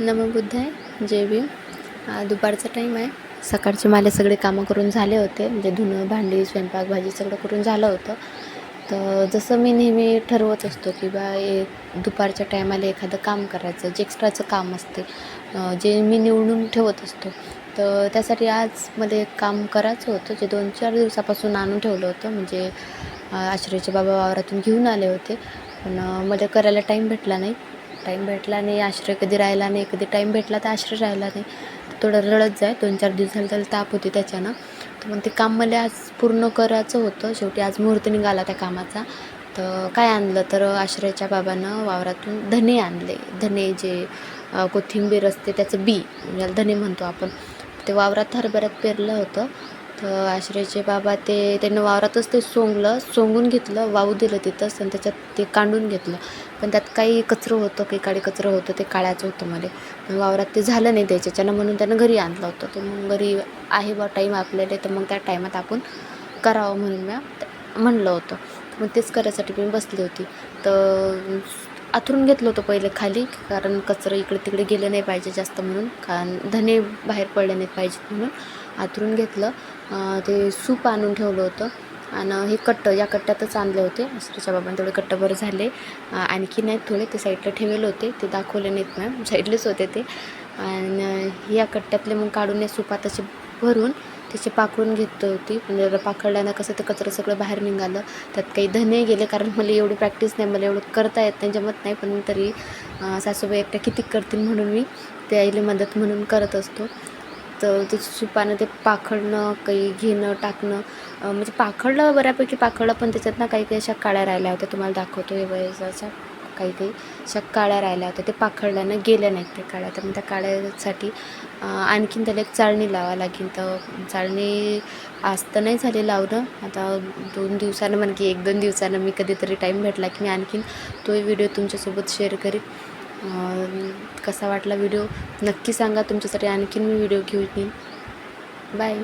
नमबुद्ध आहे जय भीम. दुपारचा टाईम आहे. सकाळचे मला सगळे कामं करून झाले होते. म्हणजे धुणं भांडी स्वयंपाक भाजी सगळं करून झालं होतं. तर जसं मी नेहमी ठरवत असतो की बा ए दुपारच्या टायमाला एखादं काम करायचं जे एक्स्ट्राचं काम असते जे मी निवडून ठेवत असतो. तर त्यासाठी आज मला एक काम करायचं होतं जे दोन चार दिवसापासून आणून ठेवलं होतं. म्हणजे आश्रयचे बाबा वावरातून घेऊन आले होते. पण मला करायला टाईम भेटला नाही. टाईम भेटला नाही आश्रय कधी राहिला नाही कधी टाईम भेटला तर आश्रय राहिला नाही. तर थोडं रडत जाय दोन चार दिवस झाले त्याला ताप होती त्याच्यानं. तर मग ते काम मला आज पूर्ण करायचं होतं. शेवटी आज मुहूर्त निघाला त्या कामाचा. तर काय आणलं? तर आश्रयाच्या बाबानं वावरातून धने आणले. धने जे कोथिंबीर असते त्याचं बी म्हणजे धने म्हणतो आपण. ते वावरात हरभऱ्यात पेरलं होतं. तर आश्रयचे बाबा ते त्यांनी वावरातच ते सोंगलं सोंगून घेतलं वाहू दिलं तिथंच आणि त्याच्यात ते कांडून घेतलं. पण त्यात काही कचरं होतं काही काळी कचरं होतं ते काढायचं होतं मला. पण वावरात ते झालं नाही त्याच्यानं म्हणून त्यानं घरी आणलं होतं. तर मग घरी आहे बा टाईम आपल्याला तर मग त्या टायमात आपण करावं म्हणून मी म्हणलं होतं. मग तेच करायसाठी मी बसली होती. तर आथरून घेतलं होतं पहिले खाली कारण कचरं इकडे तिकडे गेलं नाही पाहिजे जास्त म्हणून कारण धने बाहेर पडले नाहीत पाहिजेत म्हणून आथरून घेतलं. ते सूप आणून ठेवलं होतं आणि हे कट्ट या कट्ट्यातच आणले होते. आश्रयच्या बाबांनी तेवढे कट्टभर झाले. आणखी नाहीत थोडे ते साईडला ठेवले होते. ते दाखवले नाहीत मॅम साईडलेच होते ते. आणि या कट्ट्यातले मग काढून या सुपात असे भरून त्याचे पाकडून घेत होती. म्हणजे जरा कसं ते कचरं सगळं बाहेर निघालं. त्यात काही धने गेले कारण मला एवढी प्रॅक्टिस नाही मला एवढं करता येत नाही जमत नाही. पण तरी सासूबाई एकट्या किती करतील म्हणून मी ते आईला मदत म्हणून करत असतो. तर ते सुपानं ते पाखडणं काही घेणं टाकणं म्हणजे पाखडलं बऱ्यापैकी पाखडलं पण त्याच्यात ना काही काही अशा काळ्या राहिल्या होत्या. तुम्हाला दाखवतो हे वयाच्या काही काही अशा काळ्या राहिल्या होत्या ते पाखडल्यानं गेल्या नाहीत त्या काळ्या. तर मग त्या काळ्यासाठी आणखीन त्याला एक चाळणी लावा लागेल. तर चाळणी आज तर नाही झाली लावणं. आता दोन दिवसानं म्हण की एक दोन दिवसानं मी कधीतरी टाईम भेटला की मी आणखीन तो व्हिडिओ तुमच्यासोबत शेअर करीन. कसा वाटला व्हिडिओ नक्की सांगा. तुमच्यासाठी आणखीन मी व्हिडिओ घेऊन येईन. बाय